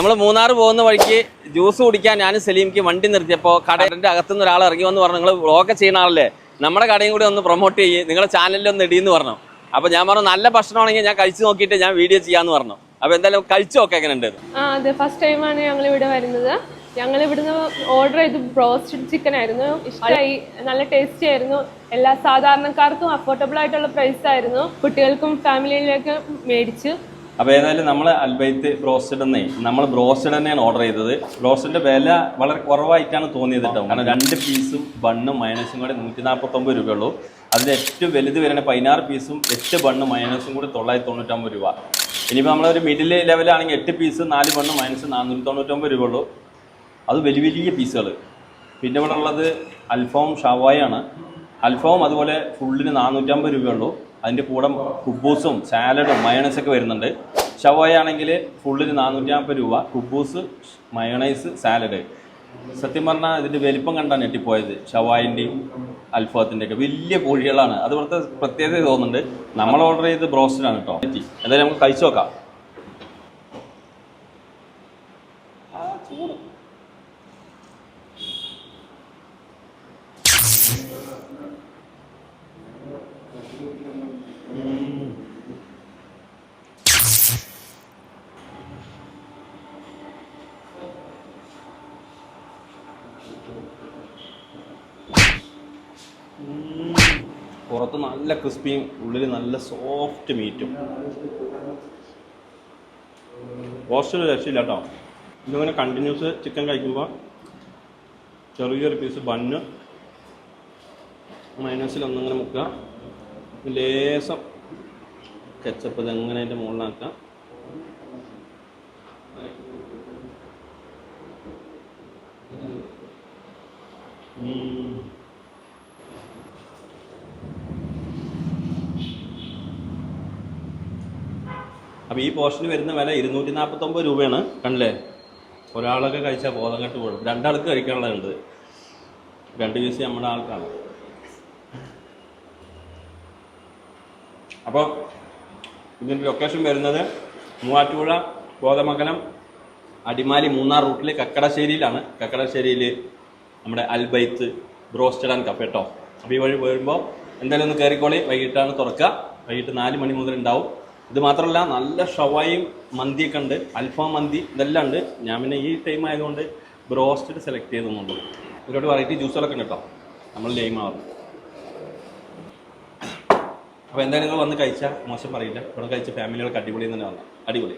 നമ്മൾ മൂന്നാർ പോകുന്ന വഴിക്ക് ജ്യൂസ് കുടിക്കാൻ ഞാൻ സലീംക്ക് വണ്ടി നിർത്തിയപ്പോൾ കടയുടെ അകത്തുനിന്ന് ഒരാൾ ഇറങ്ങി വന്ന് പറഞ്ഞു നിങ്ങൾ വ്ളോഗ് ചെയ്യുന്ന ആളല്ലേ? നമ്മുടെ കടയും കൂടി ഒന്ന് പ്രൊമോട്ട് ചെയ്യ്. നിങ്ങളുടെ ചാനലിൽ ഒന്ന് ഇടിയെന്ന് പറഞ്ഞു. അപ്പോൾ ഞാൻ പറഞ്ഞു നല്ല ഭക്ഷണമാണെങ്കിൽ ഞാൻ കഴിച്ചു നോക്കിയിട്ട് ഞാൻ വീഡിയോ ചെയ്യാമെന്ന് പറഞ്ഞു. അപ്പോൾ എന്തായാലും കഴിച്ചു നോക്കാം എങ്ങനെ ഉണ്ട് ആ അതെ ഫസ്റ്റ് ടൈമാണ് ഞങ്ങൾ ഇവിടെ വരുന്നത്. ഞങ്ങൾ ഇവിടുന്ന് ഓർഡർ ചെയ്ത് ബ്രോസ്റ്റഡ് ചിക്കൻ ആയിരുന്നു. ഇഷ്ടമായി നല്ല ടേസ്റ്റി ആയിരുന്നു. എല്ലാ സാധാരണക്കാർക്കും അഫോർഡബിൾ ആയിട്ടുള്ള പ്രൈസ് ആയിരുന്നു. കുട്ടികൾക്കും ഫാമിലിയിലേക്കും മേടിച്ചു. അപ്പോൾ ഏതായാലും നമ്മൾ അൽബൈത്ത് ബ്രോസ്റ്റഡ് എന്നേ നമ്മൾ ബ്രോസ്റ്റഡ് തന്നെയാണ് ഓർഡർ ചെയ്തത്. ബ്രോസ്റ്റഡിന്റെ വില വളരെ കുറവായിട്ടാണ് തോന്നിയത് കേട്ടോ. കാരണം രണ്ട് പീസും ബണ്ണും മൈനസും കൂടെ നൂറ്റി നാൽപ്പത്തൊമ്പത് രൂപയുള്ളൂ. അതിൽ ഏറ്റവും വലുത് വരുന്ന പതിനാറ് പീസും എട്ട് ബണ്ണും മൈനസും കൂടി തൊള്ളായിരത്തി തൊണ്ണൂറ്റൊമ്പത് രൂപ. ഇനിയിപ്പോൾ നമ്മളൊരു മിഡിൽ ലെവലാണെങ്കിൽ എട്ട് പീസ് നാല് ബണ്ണും മൈനസ് നാനൂറ്റി തൊണ്ണൂറ്റൊമ്പത് രൂപയുള്ളൂ. അത് വലിയ വലിയ പീസുകൾ പിന്നെ ഇവിടെ ഉള്ളത് അൽഫോം ഷവായാണ്. അൽഫാം അതുപോലെ ഫുള്ളിന് നാനൂറ്റമ്പത് രൂപയുള്ളൂ. അതിന്റെ കൂടെ കുബൂസും സാലഡും മയണൈസൊക്കെ വരുന്നുണ്ട്. ഷവായ ആണെങ്കിൽ ഫുള്ളിന് നാനൂറ്റി രൂപ. കുബൂസ് മയണൈസ് സാലഡ് സത്യം പറഞ്ഞാൽ ഇതിന്റെ വലിപ്പം കണ്ടാണ് ഞെട്ടിപ്പോയത്. ഷവായിന്റെയും അൽഫാത്തിന്റെയൊക്കെ വലിയ കോഴികളാണ്. അത് ഇവിടുത്തെ പ്രത്യേകത തോന്നുന്നുണ്ട്. നമ്മൾ ഓർഡർ ചെയ്ത് ബ്രോസ്റ്റഡാണ് കേട്ടോ. എന്തായാലും നമുക്ക് കഴിച്ചു നോക്കാം. പുറത്ത് നല്ല ക്രിസ്പിയും ഉള്ളിൽ നല്ല സോഫ്റ്റ് മീറ്റും റോസ്റ്റ് രക്ഷയില്ല കേട്ടോ ഇതിങ്ങനെ കണ്ടിന്യൂസ് ചിക്കൻ കഴിക്കുമ്പോൾ ചെറിയൊരു പീസ് ബണ്ണ് മൈനസിൽ ഒന്നിങ്ങനെ മുക്കുക. ലേസം കെച്ചപ്പ് ഇതെങ്ങനെ അതിന്റെ മുകളിലാക്കുക. ഉം. അപ്പോൾ ഈ പോർഷന് വരുന്ന വില ഇരുന്നൂറ്റി നാൽപ്പത്തൊമ്പത് രൂപയാണ് കണ്ടില്ലേ? ഒരാളൊക്കെ കഴിച്ചാൽ ബോധം കെട്ട് പോകും രണ്ടാൾക്ക് കഴിക്കാനുള്ളതുണ്ട്. രണ്ട് പീസ് നമ്മുടെ ആൾക്കാണ്. അപ്പോൾ ഇതിന്റെ ലൊക്കേഷൻ വരുന്നത് മൂവാറ്റുപുഴ ബോധമംഗലം അടിമാലി മൂന്നാർ റൂട്ടിൽ കക്കടശ്ശേരിയിലാണ്. കക്കടശ്ശേരിയിൽ നമ്മുടെ അൽബൈത്ത് ബ്രോസ്റ്റഡ് ആൻഡ് കഫേട്ടോ. കേട്ടോ അപ്പോൾ ഈ വഴി വരുമ്പോൾ എന്തായാലും ഒന്ന് കയറിക്കോളി വൈകിട്ടാണ് തുറക്കുക. വൈകിട്ട് നാല് മണി മുതൽ ഉണ്ടാവും. ഇത് മാത്രമല്ല നല്ല ഷവായും മന്തിയൊക്കെ ഉണ്ട്. അൽഫാം മന്തി ഇതെല്ലാം ഉണ്ട്. ഞാൻ പിന്നെ ഈ ടൈം ആയതുകൊണ്ട് ബ്രോസ്റ്റഡ് സെലക്ട് ചെയ്തൊന്നുണ്ട് ഒരുപാട് വെറൈറ്റി ജ്യൂസുകളൊക്കെ ഉണ്ട് കേട്ടോ. നമ്മൾ ലെയിം ആവും. അപ്പോൾ എന്തായാലും നിങ്ങൾ വന്ന് കഴിച്ചാൽ മോശം പറയില്ല. ഇവിടെ കഴിച്ച ഫാമിലികൾക്ക് അടിപൊളി തന്നെ വന്നു. അടിപൊളി.